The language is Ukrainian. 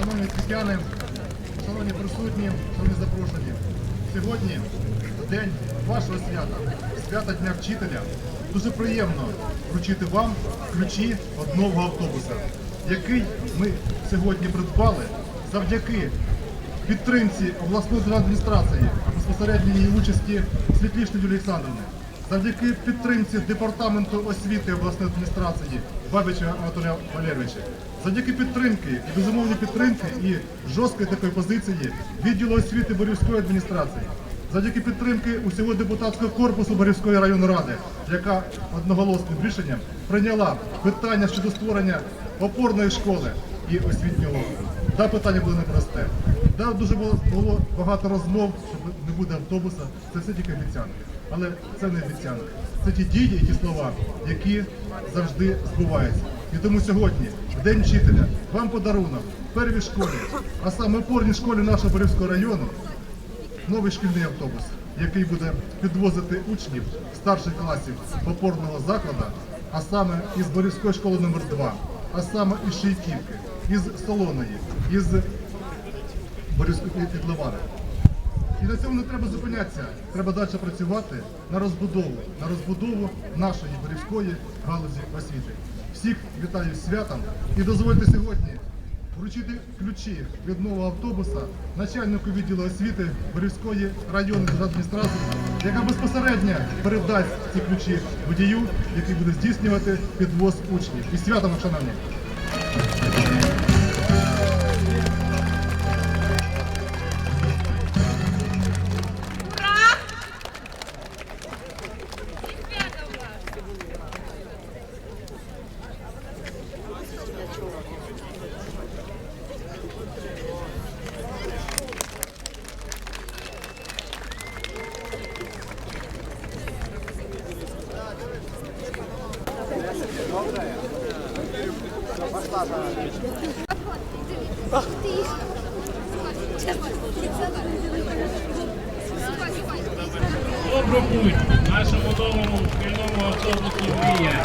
шановні світяни, шановні присутні, шановні запрошені. Сьогодні день вашого свята, свята Дня вчителя. Дуже приємно вручити вам ключі одного автобуса, який ми сьогодні придбали завдяки підтримці обласної державної адміністрації, безпосередньо її участі Світлішної Юлії Олександрівни, завдяки підтримці департаменту освіти обласної адміністрації Бабича Анатолія Валерійовича, завдяки підтримки і безумовній підтримки і жорсткої такої позиції відділу освіти Борівської адміністрації. Завдяки підтримки усього депутатського корпусу Борівської районної ради, яка одноголосним рішенням прийняла питання щодо створення опорної школи і освітнього округу. Да, питання було непросте. Да, дуже було, було багато розмов, що не буде автобуса. Це все тільки обіцянки. Але це не обіцянки. Це ті дії і ті слова, які завжди збуваються. І тому сьогодні, в День вчителя, вам подарунок в первій школі, а саме опорній школі нашого Борівського району, новий шкільний автобус, який буде підвозити учнів старших класів опорного закладу, а саме із Борівської школи номер 2 а саме із Шийківки, із Солоної, із Борівської Підливари. І на цьому не треба зупинятися. Треба далі працювати на розбудову, на розбудову нашої борівської галузі освіти. Всіх вітаю з святом і дозвольте сьогодні вручити ключі від нового автобуса начальнику відділу освіти Борівської районної адміністрації, яка безпосередньо передасть ці ключі водію, який буде здійснювати підвоз учнів. І святом, шановні! Добру путь нашому новому шкільному автобусу «Мрія».